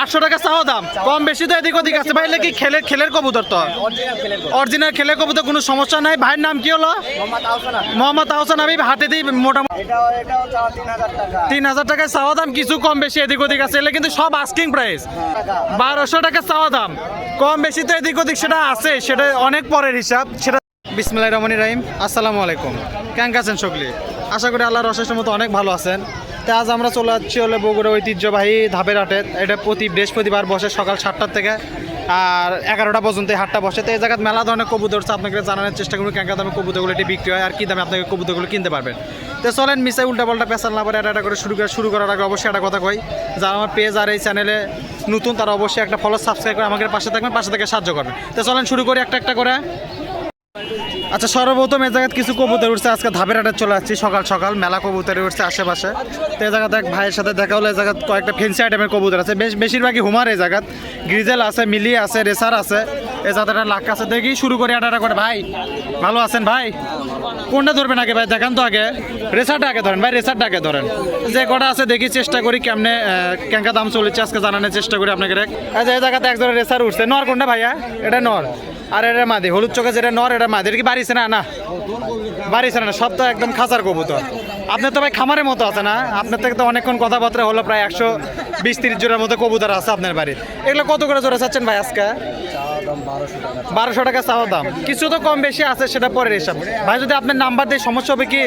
আটশো টাকা চাওয়া দাম। কম বেশি তো এদিক আছে। ভাই খেলে কবুতর তো? কোনো সমস্যা নাই। নাম তিন হাজার টাকা চাওয়া দাম। কিছু কম বেশি এদিক ওদিক আছে। কিন্তু সব আস্কিং প্রাইস বারোশো টাকা চাওয়া দাম। কম বেশি তো এদিক ওদিক সেটা আছে। সেটা অনেক পরের হিসাব। সেটা বিসমিল্লাহ রহমান রাহিম। আসসালামু আলাইকুম। কেমন আছেন সকলে? আশা করি আল্লাহর অশেষ মতো অনেক ভালো আছেন। তা আজ আমরা চলে যাচ্ছি হলো বগুড়া ঐতিহ্যবাহী ধাপের হাটে। এটা প্রতি বৃহস্পতিবার বসে সকাল সাতটার থেকে আর এগারোটা পর্যন্ত এই হাটটা বসে। তো এই জায়গায় মেলা ধরনের কবুতর আপনাকে জানানোর চেষ্টা করুন কেন দামে কবুতরগুলো এটি বিক্রি হয় আর কি দামে আপনাকে কবুতরগুলো কিনতে পারবেন। তো চলেন মিশে উল্টা পাল্টা পেশাল না পারে এটা এটা করে শুরু করে শুরু করার আগে অবশ্যই একটা কথা কই, যারা আমার পেজ আর এই চ্যানেলে নতুন, তারা অবশ্যই একটা ফলো সাবস্ক্রাইব করে আমাদের পাশে থাকবেন, পাশে থেকে সাহায্য করবেন। তো চলেন, শুরু করি একটা একটা করে। আচ্ছা সর্বপ্রথম এই জায়গায় কিছু কবুতর উঠছে। আজকে ধাপের হাটে চলে যাচ্ছি সকাল সকাল মেলা কবুতর উঠছে আশেপাশে। তো এই জায়গাতে এক ভাইয়ের সাথে দেখা হলো, এই জায়গায় কয়েকটা ফেন্সি আইটেমের কবুতর আছে। বেশ, বেশিরভাগই হুমার এই জায়গাত। গ্রিজেল আছে, মিলি আছে, রেসার আছে। এই জায়গাটা লাখ আছে। দেখি শুরু করি একটা করে। ভাই, ভালো আছেন ভাই? কোনটা ধরবেন আগে ভাই? দেখান তো আগে। রেসারটা আগে ধরেন ভাই, রেসারটা আগে ধরেন। যে কটা আছে, দেখি চেষ্টা করি কেমনে কেঙ্কা দাম চলেছে। আজকে জানানোর চেষ্টা করি আপনাকে রেখ এই জায়গাতে একজনের রেসার উঠছে। নর কোনটা ভাইয়া? এটা নর। আর এটা মাদি, হলুদ চোখে যেটা নর, এটা মাদি। এটা কি বাড়িছে না। না বাড়িছে না, সব তো একদম খাঁচার কবুতর। আপনার তো ভাই খামারের মতো আছে না? আপনার থেকে তো অনেকক্ষণ কথাবার্তা হলো, প্রায় একশো বিশ তিরিশ জোড়ার মতো কবুতর আছে আপনার বাড়ির এগুলো কত করে জোড়া চাচ্ছেন ভাই আজকে? বারোশো টাকা চাওয়া। দাম। কিছু তো কম বেশি আছে সেটা পরের হিসাব। ভাই যদি আপনার নাম্বার দিয়ে সমস্যা হবে কি?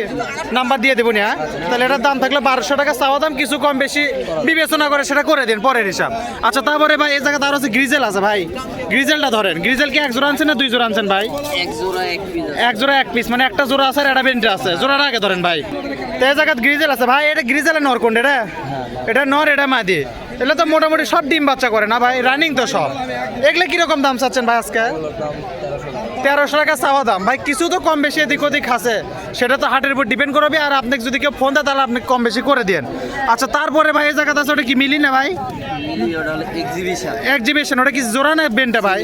নাম্বার দিয়ে দেবো না তাহলে এটার দাম থাকলে বারোশো টাকা চাওয়া দাম কিছু কম বেশি বিবেচনা করে সেটা করে দিন পরের হিসাব। আচ্ছা তারপরে ভাই এই জায়গাতে আরও আছে গ্রিজেল আছে ভাই। গ্রিজেলটা ধরেন গ্রিজেল কি এক জোড়া আনছেন না দুই জোড়া আনছেন ভাই? এক জোড়া এক পিস এক জোড়া এক পিস মানে একটা জোড়া আছে আর একটা বেন্টে আছে। জোড়াটা আগে ধরেন ভাই। তো এই জায়গাত গ্রিজেল আছে ভাই এটা গ্রিজেলের নর কোনটা এটা? এটা নর এটা মাদি। এগুলো তো মোটামুটি সব ডিম বাচ্চা করে না ভাই? রানিং তো সব। এগুলো কীরকম দাম চাচ্ছেন ভাই আজকে? তেরোশো টাকা চাওয়া দাম। ভাই কিছু তো কম বেশি এদিক ওদিক আছে। সেটা তো হাটের উপর ডিপেন্ড করবে। আর আপনি যদি কেউ ফোন দেয় তাহলে আপনি কম বেশি করে দেন আচ্ছা তারপরে ভাই এই জায়গাতে আছে ওটা কি মিলি না ভাই? এক্সিবিশন এক্সিবিশন ওটা কি জোড়া না বেনটা ভাই?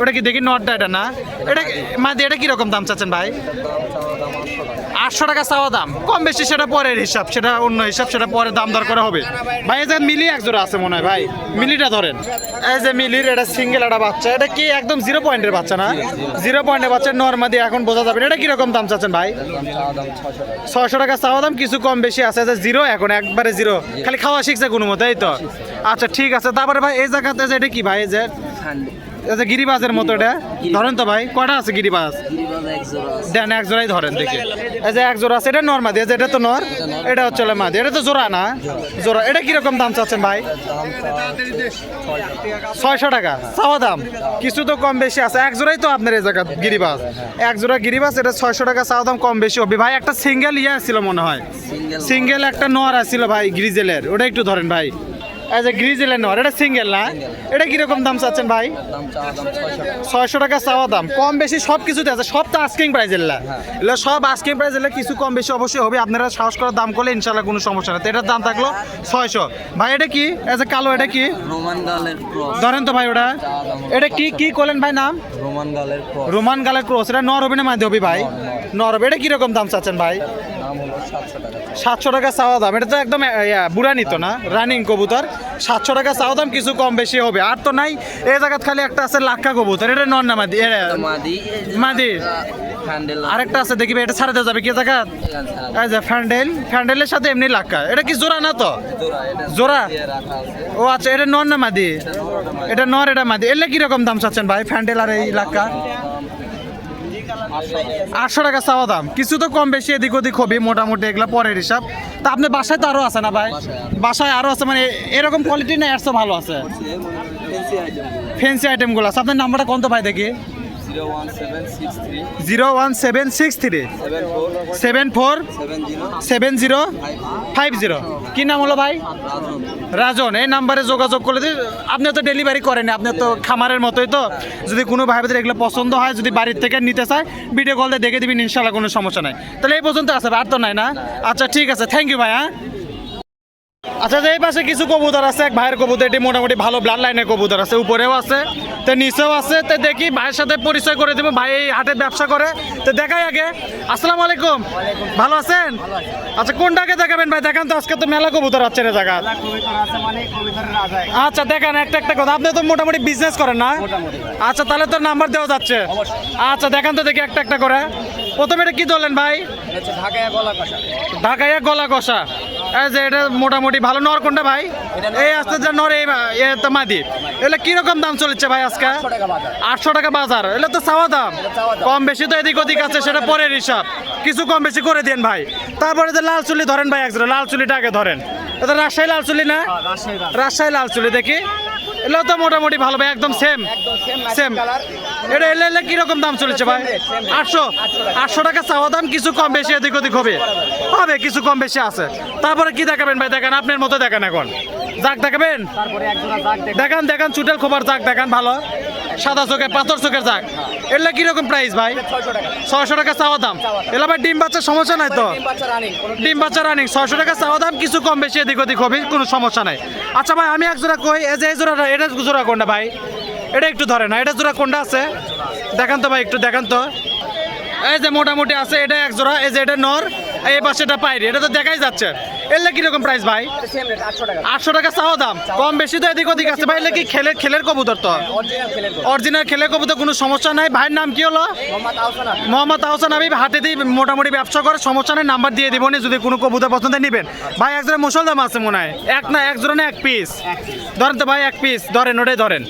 ওটা কি দেখি নটটা এটা না? এটা মাদি, এটা কীরকম দাম চাচ্ছেন ভাই? আটশো টাকা চাওয়া দাম। কম বেশি সেটা পরের হিসাব, সেটা অন্য হিসাব, সেটা পরে দাম দর করা হবে। ভাই, এই যে মিলি এক জোড়া আছে মনে হয়, ভাই। মিলিটা ধরেন। এই যে মিলির এটা সিঙ্গেল একটা বাচ্চা, এটা কি একদম জিরো পয়েন্টের বাচ্চা না? জিরো পয়েন্টের বাচ্চা নর্মাদি এখন বোঝা যাবে। এটা কীরকম দাম চাচ্ছেন ভাই? ছয়শো টাকা চাওয়া দাম, কিছু কম বেশি আছে। যে জিরো এখন, একবারে জিরো খালি খাওয়া শিখছে কোনো মতো এই তো। আচ্ছা ঠিক আছে। তারপরে ভাই, এই জায়গাতে যে এটা কি ভাই, এই যে? এই যে গিরিবাজের মতো এটা। ধরেন তো ভাই কটা আছে গিরিবাস দেন এক জোড়াই ধরেন দেখি। এই যে এক জোড়া আছে এটা নর মাদি যে এটা তো নর। এটা হচ্ছে মাদি এটা তো জোড়া না? জোড়া। এটা কীরকম দাম চাচ্ছেন ভাই? ছয়শো টাকা। চাওয়া দাম? কিছু তো কম বেশি আছে। এক জোড়াই তো আপনার এই জায়গা গিরিবাজ। এক জোড়া গিরিবাস এটা ছয়শো টাকা চাওয়া দাম কম বেশি হবে। ভাই একটা সিঙ্গেল ইয়ে ছিল মনে হয়। সিঙ্গেল একটা নর আছিল ভাই গ্রিজেলের। ওটা একটু ধরেন ভাই। এই যে গ্রিজেলের নর এটা সিঙ্গেল না? এটা কীরকম দাম চাচ্ছেন ভাই? ছয়শো টাকা। চাওয়া দাম। কম বেশি সব কিছুতে আছে সব তো আস্কিং প্রাইস এলা এগুলো সব আস্কিং প্রাইস এলে কিছু কম বেশি অবশ্যই হবে। আপনারা সাহস করার দাম করলে ইনশাল্লাহ কোনো সমস্যা তো এটার দাম থাকল ছয়শো। ভাই এটা কি? এই যে কালো এটা কি? ধরেন তো ভাই ওটা। এটা কি কি করলেন ভাই নাম? রোমান গালের ক্রস রোমান গালের ক্রস এটা নর হবে না হবে ভাই নর হবে এটা কীরকম দাম চাচ্ছেন ভাই? সাতশো টাকা চাওয়া। দাম। এটা তো একদম বুড়ানি তো না? রানিং কবুতর। সাতশো টাকা চাওয়া দাম কিছু কম বেশি হবে। আর তো নাই এই জায়গাত খালি একটা আছে লাক্কা কবুতর। এটা নর না মাদি মাদি আরেকটা আছে দেখবি এটা ছাড়াতে যাবে কি জায়গা যে ফ্যান্ডেল ফ্যান্ডেলের সাথে এমনি লাক্কা। এটা কি জোড়া না তো? জোড়া ও আচ্ছা এটা নর না মাদি? এটা নর এটা মাদি। এলে কীরকম দাম চাচ্ছেন ভাই ফ্যান্ডেল আর এই লাক্কা? আটশো টাকা চাওয়া দাম। কিছু তো কম বেশি এদিক ওদিক হবে মোটামুটি এগুলো পরের হিসাব। তা আপনি বাসায় তো আরও আছে না ভাই? বাসায় আরও আছে। মানে এরকম কোয়ালিটি না এর ভালো আছে। ফ্যান্সি আইটেম ফ্যান্সি আইটেমগুলো আছে। আপনার নাম্বারটা কোনটা ভাই দেখি? Zero one seven six three seven four seven zero five zero কি নাম হলো ভাই? রাজন। এই নাম্বারে যোগাযোগ করলে আপনি তো ডেলিভারি করেন আপনি তো খামারের মতোই তো। যদি কোনো ভাই বোনের এগুলো পছন্দ হয়, যদি বাড়ির থেকে নিতে চায় ভিডিও কল দিয়ে দেখে দিবেন ইনশাল্লাহ কোনো সমস্যা নাই। তাহলে এই পর্যন্ত আছে, আর তো নাই না? আচ্ছা ঠিক আছে। থ্যাংক ইউ ভাই হ্যাঁ? আচ্ছা যে এই পাশে কিছু কবুতর আছে এক ভাইয়ের কবুতর এটি মোটামুটি ভালো ব্লাড লাইনের কবুতর আছে উপরেও আছে তো নিচেও আছে তো দেখি ভাইয়ের সাথে পরিচয় করে দেবো ভাই এই হাটের ব্যবসা করে তো দেখাই আগে। আসসালামু আলাইকুম। ভালো আছেন? আচ্ছা কোনটাকে দেখাবেন ভাই? দেখান তো আজকে তো মেলা কবুতর আছে রে জায়গা আচ্ছা দেখেন একটা একটা কথা। আপনি তো মোটামুটি বিজনেস করেন না? আচ্ছা তাহলে তো নাম্বার দেওয়া যাচ্ছে। আচ্ছা দেখান তো দেখি একটা একটা করে। প্রথমে এটা কি ধরলেন ভাই? ঢাকাইয়া গলা কষা। এই যে এটা মোটামুটি ভালো। নর কোনটা ভাই? এই আস্তে যে নর এই তো মাদি। এগুলো কীরকম দাম চলেছে ভাই আজকে? আটশো টাকা বাজার। এগুলো তো চাওয়া দাম। কম বেশি তো এদিক ওদিক আছে সেটা পরের হিসাব। কিছু কম বেশি করে দেন ভাই। তারপরে যে লাল চুলি ধরেন ভাই একজোড়া লাল চুলিটা আগে ধরেন। এটা রাজশাহী লাল চুলি না? রাজশাহী রাজশাহী লাল চুলি দেখি। এগুলো তো মোটামুটি ভালো ভাই একদম সেম সেম সেম এটা এলে এলে কীরকম দাম চলেছে ভাই? আটশো আটশো টাকা চাওয়া দাম কিছু কম বেশি এদিক ওদিক হবে। হবে কিছু কম বেশি আছে। তারপরে কি দেখাবেন ভাই? দেখেন আপনার মতো দেখেন এখন। যাক দেখাবেন? দেখান। দেখান চুটেল খোবার যাক দেখান ভালো। সাদা চোখের, পাথর চোখের যাক এগুলো কীরকম প্রাইস ভাই? ছয়শো টাকা চাওয়া দাম। এলা ভাই ডিম বাচ্চার সমস্যা নাই তো? ডিম বাচ্চা রানিং ছয়শো টাকা চাওয়া দাম, কিছু কম বেশি এদিক ওদিক হবে, কোনো সমস্যা নাই। আচ্ছা ভাই, আমি এক জোড়া কই, এই যে এই জোড়াটা এটা জোড়া কোনটা ভাই? এটা একটু ধরে না, এটা জোড়া কোনটা আছে? দেখান তো ভাই, একটু দেখান তো। এই যে মোটামুটি আছে, এটা এক জোড়া এই যে এটা নর, এই পাশে এটা পাইরি এটা তো দেখাই যাচ্ছে। এলে কীরকম প্রাইস ভাই? আটশো টাকা চাওয়া দাম। কম বেশি তো এদিক ওদিক আছে। ভাই এলে কি খেলে খেলের কবুতর তো। অরিজিনাল খেলের কবুতর কোনো সমস্যা নাই। ভাইয়ের নাম কি হলো? মোহাম্মদ আহসান। মোহাম্মদ আহসান দিয়ে মোটামুটি ব্যবসা করে। সমস্যা নেই নাম্বার দিয়ে দিব যদি কোনো কবুতর পছন্দ নেবেন। ভাই একজনের মুসলদাম আছে মনে হয়। এক না, এক জোড়া না, এক পিস ধরেন তো ভাই, এক পিস ধরেন, ওটাই ধরেন।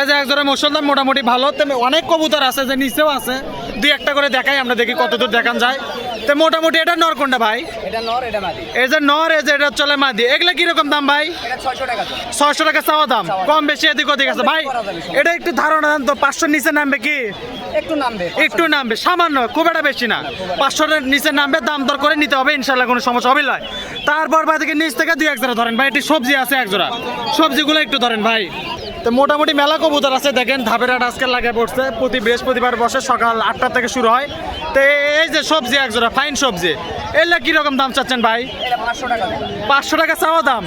এই যে এক জোড়া মুসলদাম মোটামুটি ভালো। অনেক কবুতর আছে যে নিচেও আছে। দুই একটা করে দেখাই, আমরা দেখি কত দূর দেখান যায়। তো মোটামুটি এটা নর কোনটা ভাই? এটা নর এটা মাদি। এই যে নর এই যে এটা চলে মাদি। এগুলা কীরকম দাম ভাই? এটা ছয়শো টাকা তো। ছয়শো টাকা চাওয়া দাম। কম বেশি এদিক ওদিক আছে। ভাই এটা একটু ধারণা দেন তো পাঁচশোর নিচে নামবে কি? একটু নামবে একটু নামবে সামান্য খুব একটা বেশি না। পাঁচশোর নিচে নামবে দাম দর করে নিতে হবে ইনশাল্লাহ কোনো সমস্যা হবে না। তারপর ভাই থেকে নিচ থেকে দুই এক জোড়া ধরেন। ভাই একটি সবজি আছে এক জোড়া। সবজিগুলো একটু ধরেন ভাই। তো মোটামুটি মেলা কবুতর আছে দেখেন ধাপের হাট আজকে লাগে পড়ছে। প্রতি বৃহস্পতিবার বসে সকাল আটটা থেকে শুরু হয়। তো এই যে সবজি এক জোড়া ফাইন সবজি এগুলো কীরকম দাম চাচ্ছেন ভাই? পাঁচশো টাকা তো। পাঁচশো টাকা চাওয়া দাম?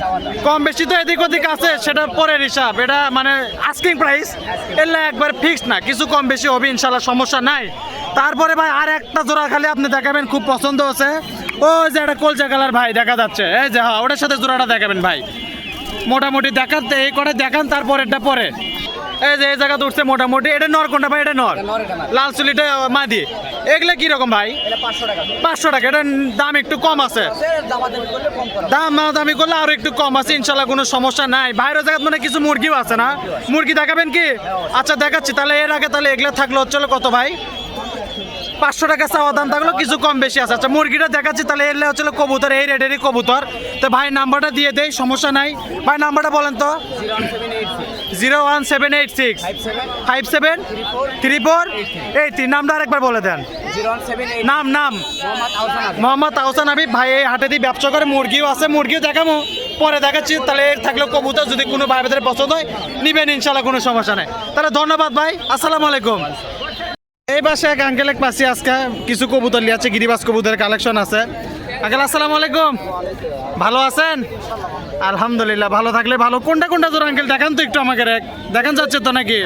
কম বেশি তো এদিক ওদিক আছে সেটা পরের হিসাব। এটা মানে আস্কিং প্রাইস এলে একবার ফিক্সড না কিছু কম বেশি হবে ইনশাল্লাহ সমস্যা নাই। তারপরে ভাই আর একটা জোড়া খালি আপনি দেখাবেন খুব পছন্দ হচ্ছে। ও যে একটা কলচা কালার ভাই দেখা যাচ্ছে। এই যে হ্যাঁ ওটার সাথে জোড়াটা দেখাবেন ভাই। মোটামুটি দেখান এই করে দেখান তারপরেরটা পরে। এই যে এই জায়গা উঠছে মোটামুটি। এটা নর কোনটা ভাই? এটা নর। লাল চুলিটা মাদি। এগুলো কীরকম ভাই? পাঁচশো টাকা। এটার দাম একটু কম আছে। দাম দামি করলে আরও একটু কম আছে ইনশাল্লাহ কোনো সমস্যা নাই। বাইরের জায়গায় মানে কিছু মুরগিও আছে না? মুরগি দেখাবেন কি? আচ্ছা দেখাচ্ছি। তাহলে এর আগে তাহলে এগুলো থাকল হচ্ছে কত ভাই? পাঁচশো টাকা চাওয়া দাম থাকল কিছু কম বেশি আছে। আচ্ছা মুরগিটা দেখাচ্ছি। তাহলে এর হচ্ছে কবুতর এই রেটেরই কবুতর। তো ভাই নাম্বারটা দিয়ে দেয় সমস্যা নাই। ভাই নাম্বারটা বলেন তো। Zero one seven eight six. Five seven three four eight three নামটা আরেকবার বলে দেন। নাম নাম। মোহাম্মদ আহসান। হাবিব। ভাই এই হাটে দিয়ে ব্যবসা করে মুরগিও আছে মুরগিও দেখামো। পরে দেখাচ্ছি তাহলে থাকলে কবুতর যদি কোনো ভাই ভেতরে পছন্দ হয় নিবেন ইনশাল্লাহ কোনো সমস্যা নেই। তাহলে ধন্যবাদ ভাই। আসসালামু আলাইকুম। এই বাসে এক আঙ্কেল এক পাশে আজকে কিছু কবুতর লিয়ে আছে গিরিবাস কবুতরের কালেকশন আছে। আঙ্কেল আসসালামু আলাইকুম। ভালো আছেন? আলহামদুলিল্লাহ ভালো থাকলে ভালো। কোনটা কোনটা জোর আঙ্কেল দেখান তো একটু আমাকে এক দেখান যাচ্ছে তো নাকি?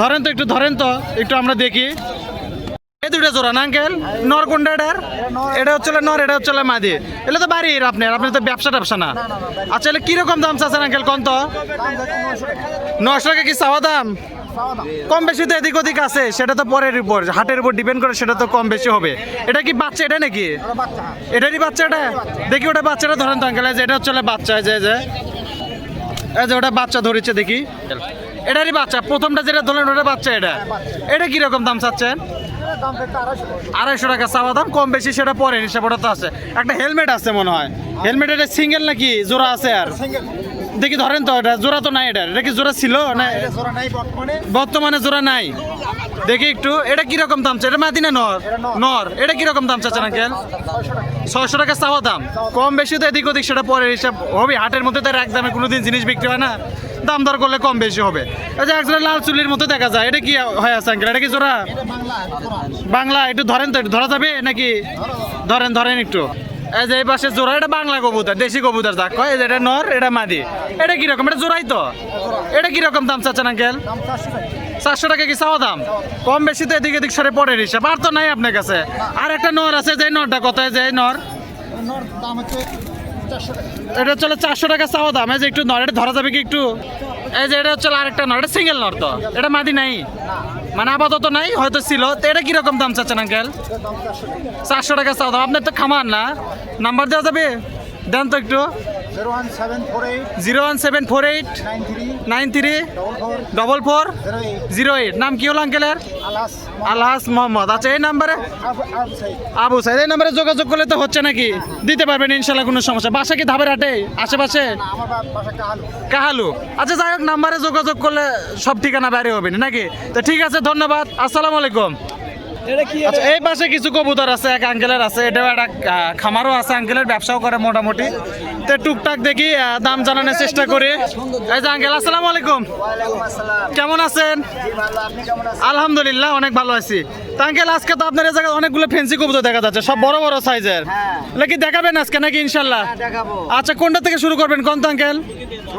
ধরেন তো একটু ধরেন তো একটু আমরা দেখি। এই দুইটা জোড়া না, আঙ্কেল? নর কোনটা এটার এটা হচ্ছে নর, এটা হচ্ছে মাদি। এটা তো বাড়ির আপনার আপনার তো ব্যবসা ট্যাবসা না। আচ্ছা এলে কীরকম দাম চাচ্ছেন, আঙ্কেল, কোন নশো টাকা কি চাওয়া দাম? কম বেশি তো এদিক ওদিক আছে, সেটা তো পরের উপর। হাটের উপর ডিপেন্ড করে, সেটা তো কম বেশি হবে। এটা কি বাচ্চা, এটা নাকি? এটারই বাচ্চা, এটা? দেখি ওটা বাচ্চাটা ধরেন তো, আঙ্কেল যে, এটা হচ্ছে বাচ্চা যে যে। এই যে, ওটা বাচ্চা ধরেছে, দেখি। এটারই বাচ্চা, প্রথমটা যেটা ধরলেন, ওটা বাচ্চা এটা। এটা কীরকম দাম চাচ্ছেন? আড়াইশো টাকা। চাওয়া দাম কম বেশি সেটা পরে হিসাব ওটা তো আছে। একটা হেলমেট আছে মনে হয়। হেলমেট এটা সিঙ্গেল নাকি জোড়া আছে আর? দেখি ধরেন তো এটা জোড়া তো নাই এটা। এটা কি জোড়া ছিল না? বর্তমানে। জোড়া নাই। দেখি একটু এটা কীরকম দাম চাচ্ছে? এটা মাদিনা নর? নর। এটা কীরকম দাম চাচ্ছেন আঙ্কেল ছয়শো টাকা চাওয়া দাম। কম বেশি তো এদিক ওদিক সেটা পরে হিসাব। হবে হাটের মধ্যে তো এক দামে কোনোদিন জিনিস বিক্রি হয় না। দাম দর করলে কম বেশি হবে। এই যে একজোড়া লাল চুলির মতো দেখা যায়, এটা কি হয় আছে আঙ্কেল? এটা কি জোড়া? বাংলা, একটু ধরেন তো ধরা যাবে নাকি? ধরেন ধরেন একটু। এই যে এই পাশে জোড়া, এটা বাংলা কবুতর, দেশি কবুতর যাক। কয় এটা নর, এটা মাদি। এটা কীরকম এটা জোড়াই তো। এটা কীরকম দাম চাচ্ছেন আঙ্কেল? চারশো টাকা কি চাওয়া দাম? কম বেশি তো এদিক এদিক সরে পরের হিসাব আর তো নাই আপনার কাছে। আর একটা নর আছে, যে নরটা কত? যে নর। এটা চলে চারশো টাকা চাওয়া দাম। এই যে একটু নর ধরা যাবে কি একটু? এই যে এটা হচ্ছে আরেকটা নর সিঙ্গেল নর তো। এটা মাদি নাই। মানে আপাতত নাই, হয়তো ছিল। তো এটা কীরকম দাম চাচ্ছেন আঙ্কেল চারশো টাকা চাওয়া দাম। আপনার তো খামান না। নাম্বার দেওয়া যাবে? দেন তো একটু। Zero one seven four eight nine three nine three double four zero eight নাম কি হলো আঙ্কেলের আলহাস মোহাম্মদ। আচ্ছা এই নাম্বারে? আবু আবু সাইদ। এই নাম্বারে যোগাযোগ করলে তো হচ্ছে নাকি? দিতে পারবেন ইনশাল্লাহ কোনো সমস্যা। বাসা কি ধাবের হাটে? আশেপাশে? আমার কাহালু। কাহালু। আচ্ছা যাই হোক নাম্বারে যোগাযোগ করলে সব ঠিকানা বাইরে হবে না নাকি? তো ঠিক আছে ধন্যবাদ। আসসালামু আলাইকুম। আচ্ছা এই পাশে কিছু কবুতর আছে এক আঙ্কেলের আছে। এটাও একটা খামারও আছে আঙ্কেলের ব্যবসাও করে মোটামুটি। তো টুকটাক দেখি দাম জানানোর চেষ্টা করি। এই যে আঙ্কেল আসসালামু আলাইকুম। কেমন আছেন? আলহামদুলিল্লাহ অনেক ভালো আছি। তো আঙ্কেল আজকে তো আপনার এই জায়গায় অনেকগুলো ফেন্সি কবুতর দেখা যাচ্ছে সব বড় বড় সাইজের হ্যাঁ। নাকি দেখাবেন আজকে নাকি ইনশাল্লাহ? হ্যাঁ, আচ্ছা কোনটা থেকে শুরু করবেন কোন তো আঙ্কেল?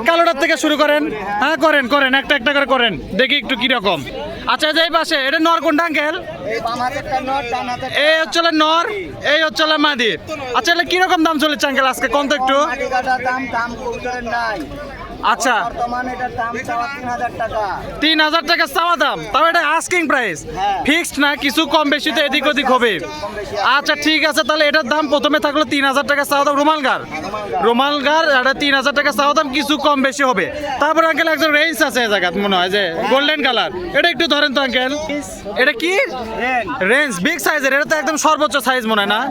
কালোটার থেকে শুরু করেন। হ্যাঁ করেন করেন একটা একটা করে করেন। দেখি একটু কীরকম। আচ্ছা যে পাশে, এটা নর কোনটা, আঙ্কেল? এই হচ্ছে নর, এই হচ্ছে মাদি। আচ্ছা এটা কীরকম দাম চলেছে, আঙ্কেল, আজকে? কত একটু। আচ্ছা। তিন হাজার টাকা। চাওয়া দাম তাও এটা আস্কিং প্রাইস। ফিক্সড না কিছু কম বেশি তো এদিক ওদিক হবে। আচ্ছা ঠিক আছে তাহলে এটার দাম প্রথমে থাকল তিন হাজার টাকা চাওয়া দাম রুমাল গার রুমাল গার এটা তিন হাজার টাকা চাওয়া দাম কিছু কম বেশি হবে। তারপর আঙ্কেল একজন রেঞ্জ আছে এই জায়গায় মনে হয় যে গোল্ডেন কালার এটা একটু ধরেন তো আঙ্কেল এটা কি? রেঞ্জ বিগ সাইজের এটা তো একদম সর্বোচ্চ সাইজ মনে হয় না?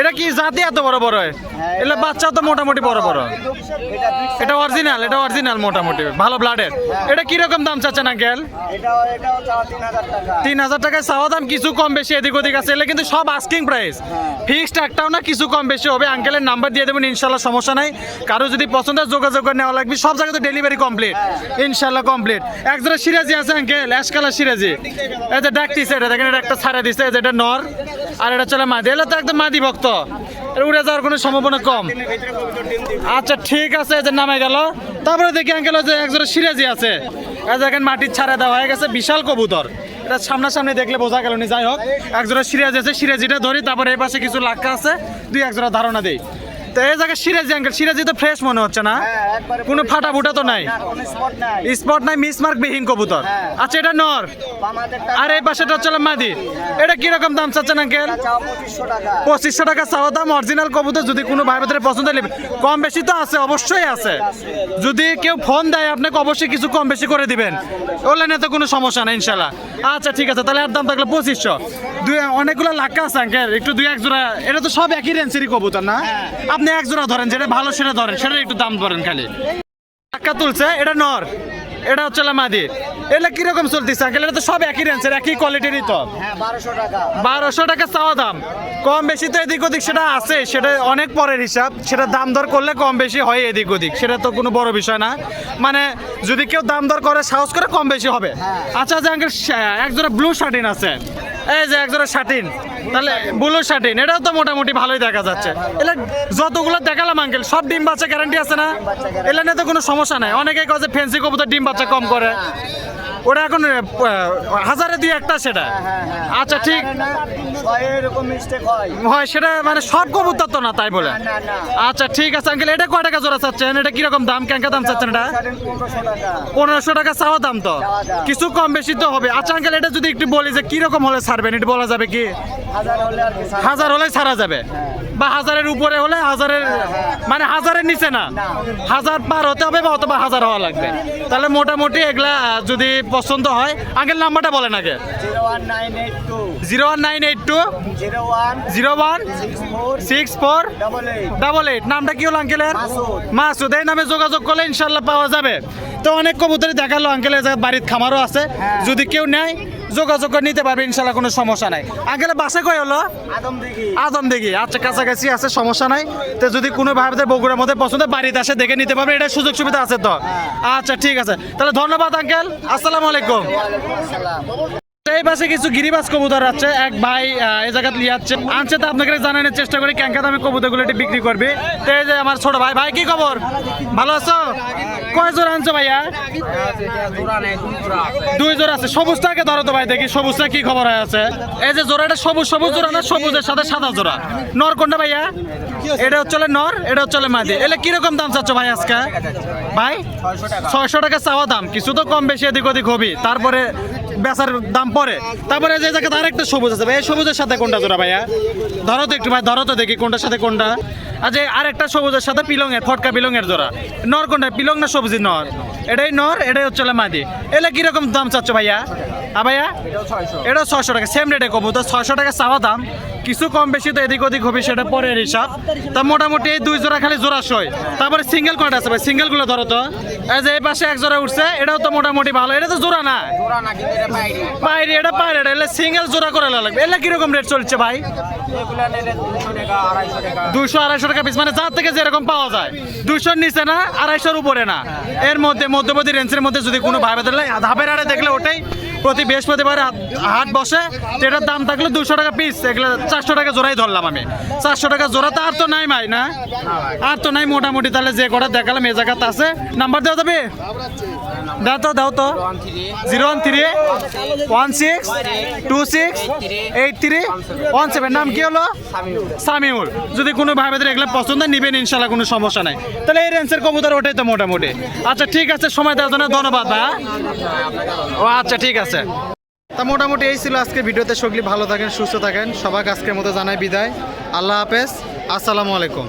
এটা কি জাতি এত বড় বড় হয়? এগুলো বাচ্চা তো মোটামুটি বড় বড়। এটা এটা অরিজিনাল এটা অরিজিনাল মোটামুটি ভালো ব্লাডের এটা কীরকম দাম চাচ্ছেন আঙ্কেল? তিন হাজার টাকায় চাওয়া দাম কিছু কম বেশি এদিক ওদিক আছে এগুলো কিন্তু সব আস্কিং প্রাইস ফিক্সড একটাও না কিছু কম বেশি হবে। আঙ্কেলের নাম্বার দিয়ে দেবেন ইনশাল্লাহ সমস্যা নাই। কারও যদি পছন্দ হয় যোগাযোগ করে নেওয়া লাগবে। সব জায়গাতে ডেলিভারি কমপ্লিট ইনশাল্লাহ কমপ্লিট একজোড়া সিরাজি আছে আঙ্কেল অ্যাশ কালার সিরাজি। এই যে ডাকতিছে এটা দেখেন এটা একটা ছাড়া দিছে এটা নর। আর এটা চলে মাদি। এলে তো একদম মাদি ভক্ত। এটা উড়ে যাওয়ার কোনো সম্ভাবনা কম। আচ্ছা ঠিক আছে এদের নামে গেল। তারপরে দেখি আঙ্কেল যে একজোড়া সিরাজি আছে। দেখেন মাটির ছাড়া দেওয়া হয়ে গেছে, বিশাল কবুতর। এটা সামনাসামনি দেখলে বোঝা গেল নি, যাই হোক। একজোড়া সিরাজ আছে, সিরাজিটা ধরি, তারপরে এই পাশে কিছু লাক্কা আছে। দুই একজোড়া ধারণা দেই। তো এই জায়গায় সিরাজি আঙ্কেল সিরাজি তো ফ্রেশ মনে হচ্ছে না? হ্যাঁ কোনো ফাটা ফুটা তো নাই? স্পট নাই। মিসমার্ক বিহীন কবুতর। হ্যাঁ। আচ্ছা এটা নর। আর এই পাশেটা হচ্ছে মাদি। এটা কীরকম দাম চাচ্ছেন আঙ্কেল পঁচিশশো টাকা। চাওয়া দাম অরিজিনাল কবুতর যদি কোনো ভাই ভেতরে পছন্দ নেবে। কম বেশি তো আছে অবশ্যই আছে। যদি কেউ ফোন দেয় আপনাকে অবশ্যই কিছু কম বেশি করে দিবেন। অনলাইনে তো কোনো সমস্যা নেই ইনশাল্লাহ আচ্ছা ঠিক আছে তাহলে এর দাম থাকল পঁচিশশো। দুই অনেকগুলো লাক্কা আছে আঙ্কেল একটু দুই এক জোড়া। এটা তো সব একই রেঞ্জেরই কবুতর না? আপনি এক জোড়া ধরেন যেটা ভালো সেটা ধরেন সেটা একটু দাম ধরেন খালি। টাকা তুলছে এটা নর এটা হচ্ছে মাদি। এটা কীরকম চলতেছে আঙ্কেল এটা তো সব একই রেঞ্জের একই কোয়ালিটিরই তো। হ্যাঁ বারোশো টাকা চাওয়া দাম। কম বেশি তো এদিক ওদিক সেটা আছে সেটা অনেক পরের হিসাব। সেটা দাম দর করলে কম বেশি হয় এদিক ওদিক সেটা তো কোনো বড় বিষয় না। মানে যদি কেউ দাম দর করে সাহস করে কম বেশি হবে। আচ্ছা যে আঙ্কেল একজোড়া ব্লু শার্টিন আছে। এই যে একজোড়া শাটিন তাহলে ব্লু শাটিন এটাও তো মোটামুটি ভালোই দেখা যাচ্ছে। এলে যতগুলো দেখালাম আঙ্কেল সব ডিম বাচ্চা গ্যারান্টি আছে না? এলে তো কোনো সমস্যা নাই। অনেকে কাছে ফেন্সি কবুতর ডিম বাচ্চা কম করে। ওটা এখন হাজারে দিয়ে একটা সেটা। আচ্ছা ঠিক। না ছয় এরকম মিস্টেক হয়। হয় সেটা মানে সব কবুতর তো না তাই বলে। আচ্ছা ঠিক আছে আঙ্কেল এটা কয় টাকা জোড়া চাচ্ছেন? এটা কীরকম দাম? কেঙ্কা দাম চাচ্ছেন এটা? পনেরোশো টাকা। চাওয়া দাম তো? কিছু কম বেশি তো হবে। আচ্ছা আঙ্কেল এটা যদি একটু বলি যে কীরকম হলে ছাড়বেন এটা বলা যাবে কি? হাজার হলে ছাড়- যাবে। বা হাজারের উপরে হলে হাজারের মানে হাজারের নিচে না। না। হাজার পার হতে হবে বা অথবা হাজার হওয়া লাগবে। তাহলে মোটামুটি এগুলা যদি পছন্দ হয় আগের নাম্বারটা বলেন আগে। Zero one nine eight two. Zero one nine eight two zero one six four double eight. নামটা কি হলো আঙ্কেলের? মাসুদ। এই নামে যোগাযোগ করলে ইনশাল্লাহ পাওয়া যাবে। তো অনেক কবুতরই দেখাল আঙ্কেলের বাড়ির খামারও আছে। যদি কেউ নেয় যোগাযোগ করে নিতে পারবে ইনশাল্লাহ কোনো সমস্যা নাই। আঙ্কেলের বাসা কই হলো? আদম দিঘি দেখি আচ্ছা কাছাকাছি আছে সমস্যা নাই। তো যদি কোনো ভাইদের বগুড়ার মধ্যে পছন্দ বাড়িতে আসে দেখে নিতে পারবে এটা সুযোগ সুবিধা আছে তো। আচ্ছা ঠিক আছে। তাহলে ধন্যবাদ আঙ্কেল। আসসালামু আলাইকুম। এই পাশে কিছু গিরিবাস কবুতর আছে। এক ভাই এই জায়গাতে লিয়ে যাচ্ছে। আনছে তো আপনাকে জানানোর চেষ্টা করি ক্যাঙ্কা দামে কবুতরগুলো এটি বিক্রি করবে। তো এই যে আমার ছোট ভাই ভাই, কি খবর? ভালো আছো? কয় জোর আনছো ভাইয়া? দুই জোড়া আছে। সবুজটাকে ধরো তো ভাই, দেখি সবুজটা কি খবর হয়ে আছে। এই যে জোড়াটা সবুজ সবুজ জোড়া না সবুজের সাথে সাদা জোড়া? নর কোনটা ভাইয়া? এটা হচ্ছে নর, এটা হচ্ছে মাদি। এলে কীরকম দাম চাচ্ছ ভাই আজকে? ভাই, ছয়শো টাকা চাওয়া দাম। কিছু তো কম বেশি এদিক ওদিক হবি। তারপরে বেচার দাম পরে তারপরে যে জায়গাতে আরেকটা সবুজ আছে ভাই, এই সবুজের সাথে কোনটা জোড়া ভাইয়া? ধরো তো একটু ভাই, ধরো তো দেখি কোনটার সাথে কোনটা। আচ্ছা আরেকটা সবুজের সাথে পিলংয়ের, ফটকা পিলংয়ের জোড়া। নর কোনটা? পিলং না সবজি নর? এটাই নর, এটাই হচ্ছে মাদি। এলে কীরকম দাম চাচ্ছ ভাইয়া? হ্যাঁ ভাইয়া? এটা ছয়শো টাকা সেম রেটে কমু তো ছয়শো টাকা চাওয়া দাম। কিছু কম বেশি তো এদিক ওদিক হবে, সেটা পরের হিসাব। তা মোটামুটি এই দুই জোড়া খালি জোড়া সই। তারপরে সিঙ্গেল কয়টা আছে ভাই? সিঙ্গেলগুলো ধরো তো। এই যে এই পাশে এক জোড়া উঠছে, এটাও তো মোটামুটি ভালো। এটা তো জোড়া না? পাইরি এটা বাইরে, এটা সিঙ্গেল জোড়া করে লাগবে। এলে কীরকম রেট চলছে ভাই? দুশো আড়াইশো টাকা পিস মানে যার থেকে যেরকম পাওয়া যায়। দুশোর নিচে না, আড়াইশোর উপরে না। এর মধ্যে মধ্যবর্তী রেঞ্জের মধ্যে যদি কোনো ভাবে দিলে ধাপের আড়ে দেখলে ওটাই প্রতি বৃহস্পতিবার হাট বসে এটার দাম থাকলে দুশো টাকা পিস এগুলো চারশো টাকা জোড়াই ধরলাম আমি। চারশো টাকা জোড়া তো আর তো নাই ভাই না? আর তো নাই মোটামুটি তাহলে যে কটা দেখালাম এ জায়গাতে আছে। নাম্বার দেওয়া যাবে দাও তো দাও তো। Zero one three one six two six eight three one seven নাম কি হলো? সামিউল। যদি কোনো ভাই ভাইদের এগুলো পছন্দ হয়, নিবেন ইনশাল্লাহ কোনো সমস্যা নাই। তাহলে এই রেঞ্জের কবুতর ওটাই তো মোটামুটি। আচ্ছা ঠিক আছে সময় দেওয়ার জন্য ধন্যবাদ ভাই ও আচ্ছা ঠিক আছে। তা মোটামুটি এই ছিল আজকে ভিডিওতে। সকলি ভালো থাকেন, সুস্থ থাকেন। সবাই আজকের মতো জানাই বিদায়। আল্লাহ হাফেজ। আসসালামু আলাইকুম।